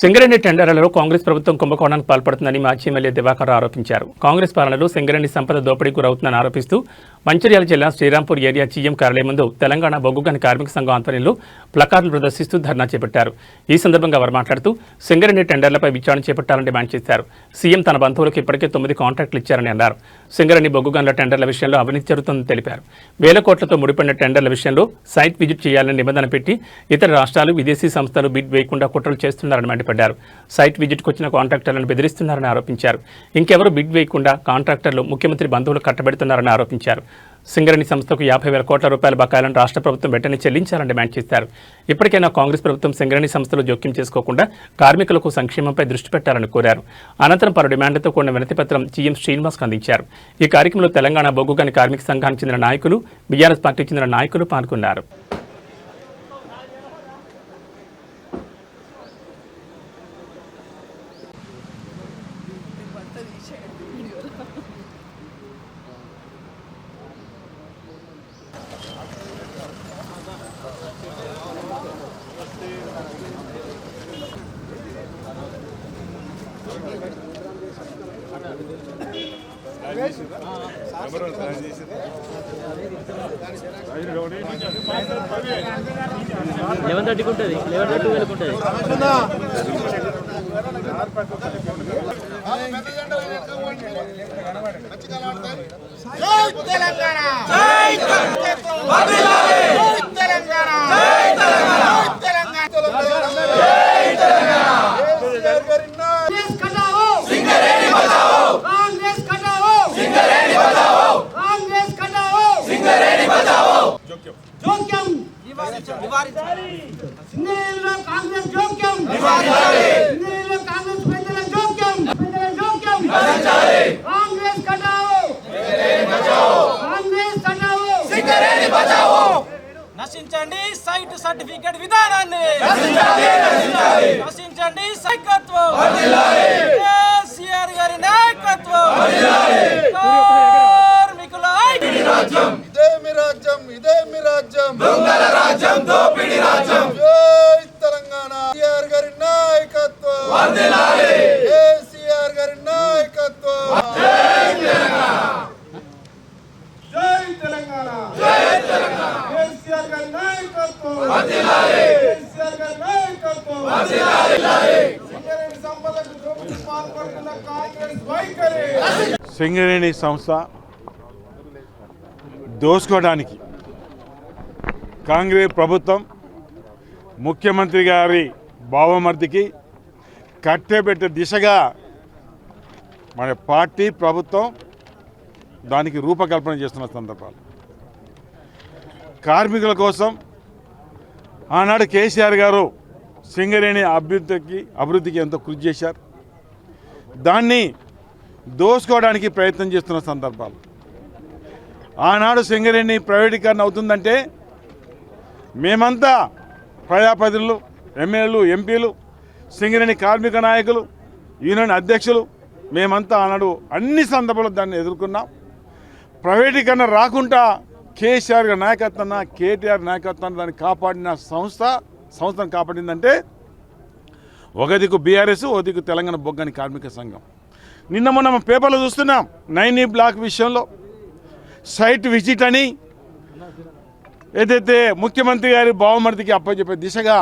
సింగరేణి టెండర్లలో కాంగ్రెస్ ప్రభుత్వం కుంభకోణానికి పాల్పడుతుందని మాజీ ఎమ్మెల్యే దివాకర్ ఆరోపించారు. కాంగ్రెస్ పాలనలో సింగరేణి సంపద దోపిడీకి గురవుతుందని ఆరోపిస్తూ మంచిర్యాల జిల్లా శ్రీరాంపూర్ ఏరియా సీఎం కార్యాలయం ముందు తెలంగాణ బొగ్గుగని కార్మిక సంఘం ఆధ్వర్యంలో ప్లకార్డులు ప్రదర్శిస్తూ ధర్నా చేపట్టారు. ఈ సందర్భంగా వారు మాట్లాడుతూ సింగరేణి టెండర్లపై విచారణ చేపట్టాలని డిమాండ్ చేశారు. సీఎం తన బంధువులకు ఇప్పటికే తొమ్మిది కాంట్రాక్టులు ఇచ్చారని అన్నారు. సింగరణి బొగ్గు గనుల టెండర్ల విషయంలో అవినీతి జరుగుతుందని తెలిపారు. వేల కోట్లతో ముడిపడిన టెండర్ల విషయంలో సైట్ విజిట్ చేయాలని నిబంధన పెట్టి ఇతర రాష్ట్రాలు విదేశీ సంస్థలు బిడ్ వేయకుండా కుట్రలు చేస్తున్నారని మండిపడ్డారు. సైట్ విజిట్కు వచ్చిన కాంట్రాక్టర్లను బెదిరిస్తున్నారని ఆరోపించారు. ఇంకెవరు బిడ్ వేయకుండా కాంట్రాక్టర్లు ముఖ్యమంత్రి బంధువులు కట్టబెడుతున్నారని ఆరోపించారు. సింగరేణి సంస్థకు యాభై వేల కోట్ల రూపాయల బకాయిలను రాష్ట్ర ప్రభుత్వం వెంటనే చెల్లించాలని డిమాండ్ చేశారు. ఇప్పటికైనా కాంగ్రెస్ ప్రభుత్వం సింగరేణి సంస్థలు జోక్యం చేసుకోకుండా కార్మికులకు సంక్షేమంపై దృష్టి పెట్టాలని కోరారు. అనంతరం పలు డిమాండ్లతో కూడిన వినతిపత్రం జీఎం శ్రీనివాస్ అందించారు. ఈ కార్యక్రమంలో తెలంగాణ బొగ్గుగని కార్మిక సంఘానికి చెందిన నాయకులు బీఆర్ఎస్ పార్టీకి చెందిన నాయకులు పాల్గొన్నారు. లెవెన్ థర్టీకి ఉంటుంది. లెవెన్ థర్టీ వేలకు ఉంటుంది. తెలంగాణ జై తెలంగాణ జై తెలంగాణ కాంగ్రెస్ కటావో సింగరేణి బచావో కాంగ్రెస్ కటావో సింగరేణి బచావో కాంగ్రెస్ కటావో సింగరేణి బచావో జోక్యం. నివారించాలి. సింగరేణిలో కాంగ్రెస్ జోక్యం. నివారించాలి. సింగరేణిలో కాంగ్రెస్ పెద్దల జోక్యం. పెద్దల జోక్యం. నివారించాలి. కాంగ్రెస్ కటావో. కాంగ్రెస్ కటావో. సింగరేణి బచావో. నశించండి సైట్ సర్టిఫికేట్ విధానాన్ని. నశించండి సైకత్వం. కేసీఆర్ గారి నాయకత్వం ఐక్యత. ఇదే మీ రాజ్యం ఇదే మీ రాజ్యం. దొంగల రాజ్యం దోపిడి రాజ్యం. జై తెలంగాణ. కేసీఆర్ గారి నాయకత్వం. వందనాలి కేసీఆర్ గారి నాయకత్వం. జై తెలంగాణ. జై తెలంగాణ. కేసీఆర్ గారి నాయకత్వం. వందనాలి కేసీఆర్ గారి నాయకత్వం. వందనాలి సింగరేణి సంపదకు దోపిడీ పాల్పడుతున్న కాంగ్రెస్ వైఖరి. సింగరేణి సంస్థ దోసుకోవడానికి కాంగ్రెస్ ప్రభుత్వం ముఖ్యమంత్రి గారి బావమర్దికి కట్టెబెట్టే దిశగా మన పార్టీ ప్రభుత్వం దానికి రూపకల్పన చేస్తున్న సందర్భాలు. కార్మికుల కోసం ఆనాడు కేసీఆర్ గారు సింగరేణి అభివృద్ధికి అభివృద్ధికి ఎంతో కృషి చేశారు. దాన్ని దోసుకోవడానికి ప్రయత్నం చేస్తున్న సందర్భాలు. ఆనాడు సింగరేణి ప్రైవేటీకరణ అవుతుందంటే మేమంతా ప్రజాప్రతినిధులు ఎమ్మెల్యేలు ఎంపీలు సింగరేణి కార్మిక నాయకులు యూనియన్ అధ్యక్షులు మేమంతా ఆనాడు అన్ని సందర్భాల్లో దాన్ని ఎదుర్కొన్నాం. ప్రైవేటీకరణ రాకుండా కేసీఆర్ గారి నాయకత్వాన కేటీఆర్ నాయకత్వాన్ని దాన్ని కాపాడిన సంస్థ సంస్థను కాపాడిందంటే ఒక దిక్కు బీఆర్ఎస్ ఒక దిక్కు తెలంగాణ బొగ్గని కార్మిక సంఘం. నిన్న మొన్న పేపర్లో చూస్తున్నాం నైనీ బ్లాక్ విషయంలో. సైట్ విజిట్ అని ఏదైతే ముఖ్యమంత్రి గారి బావమరిదికి అప్పచెప్పే దిశగా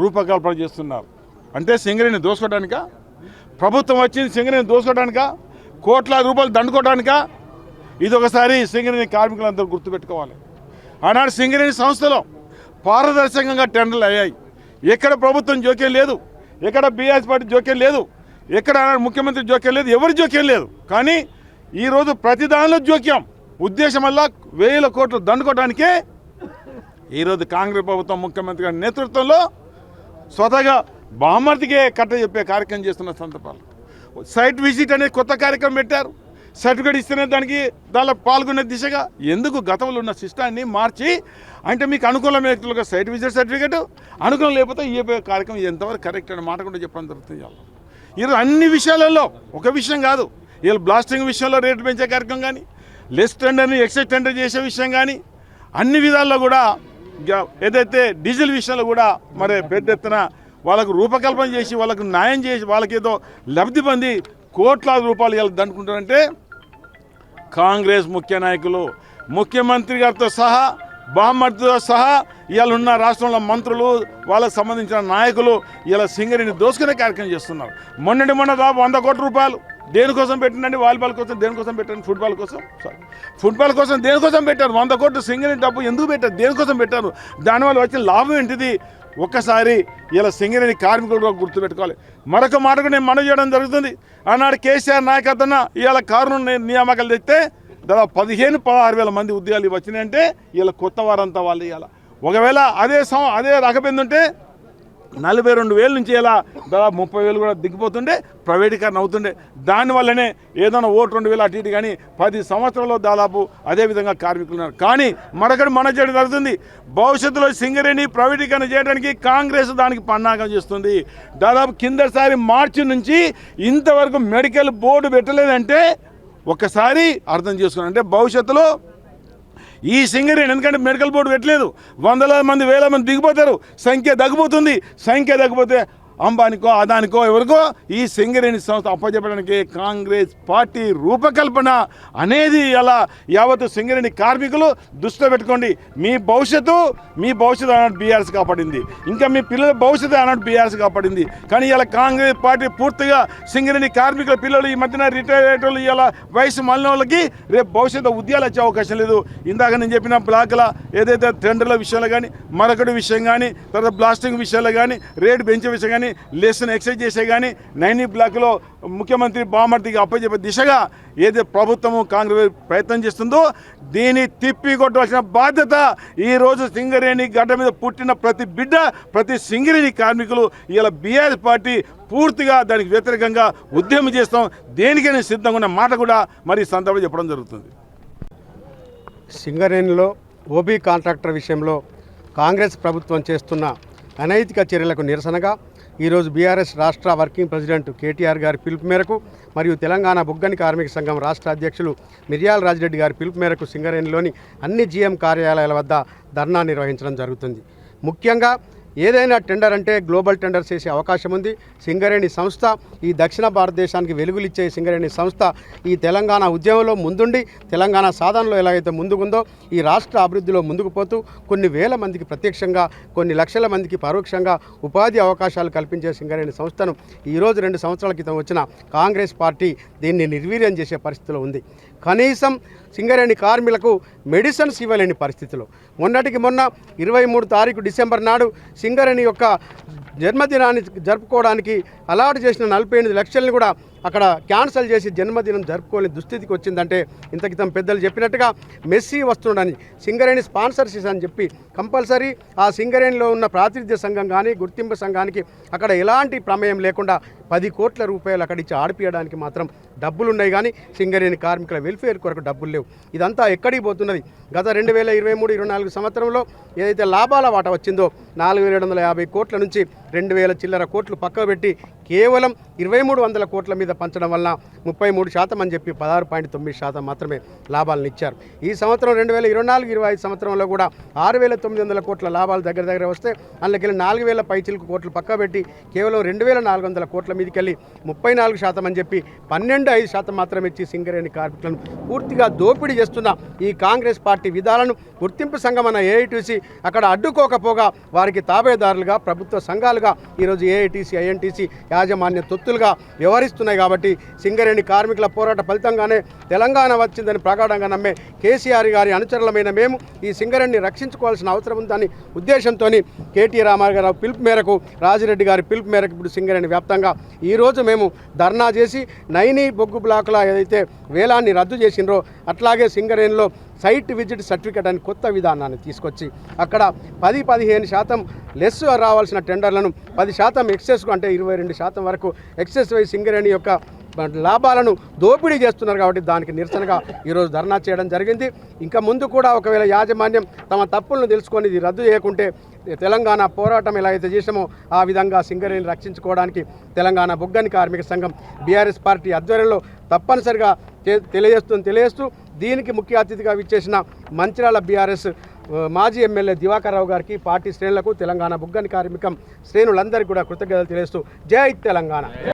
రూపకల్పన చేస్తున్నారు అంటే సింగరేణి దోసుకోవడానిక? ప్రభుత్వం వచ్చింది సింగరేణి దోసుకోవడానిక? కోట్లాది రూపాయలు దండుకోవడానిక? ఇది ఒకసారి సింగరేణి కార్మికులందరూ గుర్తుపెట్టుకోవాలి. ఆనాడు సింగరేణి సంస్థలో పారదర్శకంగా టెండర్లు అయ్యాయి. ఎక్కడ ప్రభుత్వం జోక్యం లేదు ఎక్కడ బీఆర్ఎస్ పార్టీ జోక్యం లేదు ఎక్కడ ఆనాడు ముఖ్యమంత్రి జోక్యం లేదు ఎవరి జోక్యం లేదు. కానీ ఈరోజు ప్రతి దానిలో జోక్యం. ఉద్దేశం వల్ల వేల కోట్లు దండుకోవడానికే ఈరోజు కాంగ్రెస్ ప్రభుత్వం ముఖ్యమంత్రి గారి నేతృత్వంలో స్వతహగా బామర్తికే కట్ట చెప్పే కార్యక్రమం చేస్తున్న సందర్భాలు. సైట్ విజిట్ అనే కొత్త కార్యక్రమం పెట్టారు. సర్టిఫికేట్ ఇస్తేనే దానికి దానిలో పాల్గొనే దిశగా ఎందుకు గతంలో ఉన్న సిస్టాన్ని మార్చి అంటే మీకు అనుకూలం వ్యక్తులుగా సైట్ విజిట్ సర్టిఫికేట్ అనుకూలం లేకపోతే ఈ కార్యక్రమం ఎంతవరకు కరెక్ట్ అనే మాట కూడా చెప్పడం జరుగుతుంది ఈరోజు అన్ని విషయాలలో ఒక విషయం కాదు. వీళ్ళు బ్లాస్టింగ్ విషయంలో రేటు పెంచే కార్యక్రమం కానీ లెస్ టెండర్ని ఎక్సెస్ టెండర్ చేసే విషయం కానీ అన్ని విధాల్లో కూడా ఏదైతే డీజిల్ విషయంలో కూడా మరి పెద్ద ఎత్తున వాళ్ళకు రూపకల్పన చేసి వాళ్ళకు న్యాయం చేసి వాళ్ళకి ఏదో లబ్ధి పొంది కోట్లాది రూపాయలు ఇలా దండుకుంటారంటే కాంగ్రెస్ ముఖ్య నాయకులు ముఖ్యమంత్రి గారితో సహా బామ్మర్తితో సహా ఇవాళ ఉన్న రాష్ట్రంలో మంత్రులు వాళ్ళకు సంబంధించిన నాయకులు ఇలా సింగరిని దోసుకునే కార్యక్రమం చేస్తున్నారు. మొన్నటి మొన్న దాదాపు వంద కోట్ల రూపాయలు దేనికోసం పెట్టినండి వాలీబాల్ కోసం దేనికోసం పెట్టండి ఫుట్బాల్ కోసం? సారీ ఫుట్బాల్ కోసం దేనికోసం పెట్టారు? వంద కోట్లు సింగిల్ డబ్బు ఎందుకు పెట్టారు? దేనికోసం పెట్టారు? దానివల్ల వచ్చిన లాభం ఏంటిది? ఒక్కసారి ఇలా సింగరేణి కార్మికులు గుర్తుపెట్టుకోవాలి. మరొక మాటకు నేను మనవి చేయడం జరుగుతుంది. ఆనాడు కేసీఆర్ నాయకత్వన ఇలా కారును నియామకాలు తెస్తే దాదాపు పదిహేను పదహారు వేల మంది ఉద్యోగాలు వచ్చినాయంటే ఇలా కొత్త వారంతా వాళ్ళు ఇవాళ ఒకవేళ అదే సం అదే రకపెందుంటే నలభై రెండు వేల నుంచి ఎలా దాదాపు ముప్పై వేలు కూడా దిగిపోతుండే ప్రైవేటీకరణ అవుతుండే. దానివల్లనే ఏదైనా ఓటు రెండు వేలు అటు ఇటు కానీ పది సంవత్సరాల్లో దాదాపు అదేవిధంగా కార్మికులు ఉన్నారు. కానీ మరొకటి మన చేయడం జరుగుతుంది. భవిష్యత్తులో సింగరేణి ప్రైవేటీకరణ చేయడానికి కాంగ్రెస్ దానికి పన్నాగం చేస్తుంది. దాదాపు కిందసారి మార్చి నుంచి ఇంతవరకు మెడికల్ బోర్డు పెట్టలేదంటే ఒక్కసారి అర్థం చేసుకున్నాను అంటే భవిష్యత్తులో ఈ సింగరేణి ఎందుకంటే మెడికల్ బోర్డు పెట్టలేదు. వందల మంది వేల మంది దిగిపోతారు. సంఖ్య తగ్గిపోతుంది. సంఖ్య తగ్గిపోతే అంబానికో అదానికో ఎవరికో ఈ సింగరేణి సంస్థ అప్పచెప్పడానికి కాంగ్రెస్ పార్టీ రూపకల్పన అనేది అలా యావత్తు సింగరేణి కార్మికులు దృష్టిలో పెట్టుకోండి. మీ భవిష్యత్తు మీ భవిష్యత్తు అన్నట్టు బీఆర్ఎస్ కాపాడింది. ఇంకా మీ పిల్లల భవిష్యత్తు అన్నట్టు బీఆర్ఎస్ కాపాడింది. కానీ ఇలా కాంగ్రెస్ పార్టీ పూర్తిగా సింగరేణి కార్మికుల పిల్లలు ఈ మధ్యన రిటైర్ అయ్యేటోళ్ళు ఇలా వయసు మళ్ళీ వాళ్ళకి రేపు భవిష్యత్తు ఉద్యోగాలు వచ్చే అవకాశం లేదు. ఇందాక నేను చెప్పిన బ్లాక్ల ఏదైతే టెండర్ల విషయాలు కానీ మరొకటి విషయం కానీ తర్వాత బ్లాస్టింగ్ విషయాలు కానీ రేటు పెంచే విషయం కానీ లెసన్ ఎక్సైజ్ చేసే కానీ నైనీ బ్లాక్లో ముఖ్యమంత్రి బామర్తికి అప్పచెప్పే దిశగా ఏది ప్రభుత్వము కాంగ్రెస్ ప్రయత్నం చేస్తుందో దీన్ని తిప్పి కొట్టవలసిన బాధ్యత ఈరోజు సింగరేణి గడ్డ మీద పుట్టిన ప్రతి బిడ్డ ప్రతి సింగరేణి కార్మికులు ఇలా బీఆర్ఎస్ పార్టీ పూర్తిగా దానికి వ్యతిరేకంగా ఉద్యమం చేస్తాం. దేనికైనా సిద్ధంగా ఉన్న మాట కూడా మరి ఈ చెప్పడం జరుగుతుంది. సింగరేణిలో ఓబీ కాంట్రాక్టర్ విషయంలో కాంగ్రెస్ ప్రభుత్వం చేస్తున్న అనైతిక చర్యలకు నిరసనగా ఈరోజు బీఆర్ఎస్ రాష్ట్ర వర్కింగ్ ప్రెసిడెంట్ కేటీఆర్ గారి పిలుపు మేరకు మరియు తెలంగాణ బుగ్గని కార్మిక సంఘం రాష్ట్ర అధ్యక్షులు మిర్యాల రాజిరెడ్డి గారి పిలుపు మేరకు సింగరేణిలోని అన్ని జీఎం కార్యాలయాల వద్ద ధర్నా నిర్వహించడం జరుగుతుంది. ముఖ్యంగా ఏదైనా టెండర్ అంటే గ్లోబల్ టెండర్ చేసే అవకాశం ఉంది. సింగరేణి సంస్థ ఈ దక్షిణ భారతదేశానికి వెలుగులిచ్చే సింగరేణి సంస్థ ఈ తెలంగాణ ఉద్యమంలో ముందుండి తెలంగాణ సాధనలో ఎలాగైతే ముందుకుందో ఈ రాష్ట్ర అభివృద్ధిలో ముందుకు పోతూ కొన్ని వేల మందికి ప్రత్యక్షంగా కొన్ని లక్షల మందికి పరోక్షంగా ఉపాధి అవకాశాలు కల్పించే సింగరేణి సంస్థను ఈరోజు రెండు సంవత్సరాల క్రితం వచ్చిన కాంగ్రెస్ పార్టీ దీన్ని నిర్వీర్యం చేసే పరిస్థితిలో ఉంది. కనీసం సింగరేణి కార్మికులకు మెడిసిన్స్ ఇవ్వలేని పరిస్థితిలో. మొన్నటికి మొన్న ఇరవై మూడు తారీఖు డిసెంబర్ నాడు సింగరేణి యొక్క జన్మదినాన్ని జరుపుకోవడానికి అలాట్ చేసిన నలభై ఎనిమిది లక్షల్ని కూడా అక్కడ క్యాన్సల్ చేసి జన్మదినం జరుపుకోలేని దుస్థితికి వచ్చిందంటే ఇంతకితం పెద్దలు చెప్పినట్టుగా మెస్సీ వస్తుండని సింగరేణి స్పాన్సర్షిప్ అని చెప్పి కంపల్సరీ ఆ సింగరేణిలో ఉన్న ప్రాతినిధ్య సంఘం కానీ గుర్తింపు సంఘానికి అక్కడ ఎలాంటి ప్రమేయం లేకుండా పది కోట్ల రూపాయలు అక్కడిచ్చి ఆడిపియడానికి మాత్రం డబ్బులు ఉన్నాయి కానీ సింగరేణి కార్మికుల వెల్ఫేర్ కొరకు డబ్బులు లేవు. ఇదంతా ఎక్కడికి పోతున్నది? గత రెండు వేల ఇరవై మూడు ఇరవై నాలుగు సంవత్సరంలో ఏదైతే లాభాల వాట వచ్చిందో నాలుగు వేల ఏడు వందల యాభై కోట్ల నుంచి రెండు వేల చిల్లర కోట్లు పక్కకు పెట్టి కేవలం ఇరవై మూడు వందల కోట్ల మీద పంచడం వలన ముప్పై మూడు శాతం అని చెప్పి పదహారు పాయింట్ తొమ్మిది శాతం మాత్రమే లాభాలను ఇచ్చారు. ఈ సంవత్సరం రెండు వేల ఇరవై నాలుగు ఇరవై ఐదు సంవత్సరంలో కూడా ఆరు వేల తొమ్మిది వందల కోట్ల లాభాలు దగ్గర దగ్గర వస్తే అందులోకి నాలుగు వేల పైచిలకు కోట్లు పక్క పెట్టి కేవలం రెండు వేల నాలుగు వందల కోట్ల మీదకి వెళ్ళి ముప్పై నాలుగు శాతం అని చెప్పి పన్నెండు ఐదు శాతం మాత్రమే ఇచ్చి సింగరేణి కార్మికులను పూర్తిగా దోపిడీ చేస్తున్న ఈ కాంగ్రెస్ పార్టీ విధాలను గుర్తింపు సంఘం అన్న ఏఐటీసీ అక్కడ అడ్డుకోకపోగా వారికి తాబేదారులుగా ప్రభుత్వ సంఘాలుగా ఈరోజు ఏఐటీసీ ఐఎన్టీసీ యాజమాన్య తొత్తులుగా వ్యవహరిస్తున్నాయి కాబట్టి సింగరేణి కార్మికుల పోరాట ఫలితంగానే తెలంగాణ వచ్చిందని ప్రగాఢంగా నమ్మే కేసీఆర్ గారి అనుచరులమైన మేము ఈ సింగరేణిని రక్షించుకోవాల్సిన అవసరం ఉందని ఉద్దేశంతో కేటీ రామారావు పిలుపు మేరకు రాజిరెడ్డి గారి పిలుపు మేరకు ఇప్పుడు సింగరేణి వ్యాప్తంగా ఈరోజు మేము ధర్నా చేసి నైని బొగ్గు బ్లాకుల ఏదైతే వేలాన్ని రద్దు చేసినరో అట్లాగే సింగరేణిలో సైట్ విజిట్ సర్టిఫికేట్ అని కొత్త విధానాన్ని తీసుకొచ్చి అక్కడ పది పదిహేను శాతం లెస్ రావాల్సిన టెండర్లను పది శాతం ఎక్సెస్ అంటే ఇరవై రెండు శాతం వరకు ఎక్సెస్ వై సింగరేణి యొక్క లాభాలను దోపిడీ చేస్తున్నారు కాబట్టి దానికి నిరసనగా ఈరోజు ధర్నా చేయడం జరిగింది. ఇంకా ముందు కూడా ఒకవేళ యాజమాన్యం తమ తప్పులను తెలుసుకొని ఇది రద్దు చేయకుంటే తెలంగాణ పోరాటం ఎలా అయితే చేసామో ఆ విధంగా సింగరేణిని రక్షించుకోవడానికి తెలంగాణ బొగ్గని కార్మిక సంఘం బీఆర్ఎస్ పార్టీ ఆధ్వర్యంలో తప్పనిసరిగా తెలియజేస్తుంది తెలియజేస్తూ దీనికి ముఖ్య అతిథిగా విచ్చేసిన మంచిరాల బీఆర్ఎస్ మాజీ ఎమ్మెల్యే దివాకర్ రావు గారికి పార్టీ శ్రేణులకు తెలంగాణ బుగ్గని కార్మికం శ్రేణులందరికీ కూడా కృతజ్ఞతలు తెలియజేస్తూ జై తెలంగాణ.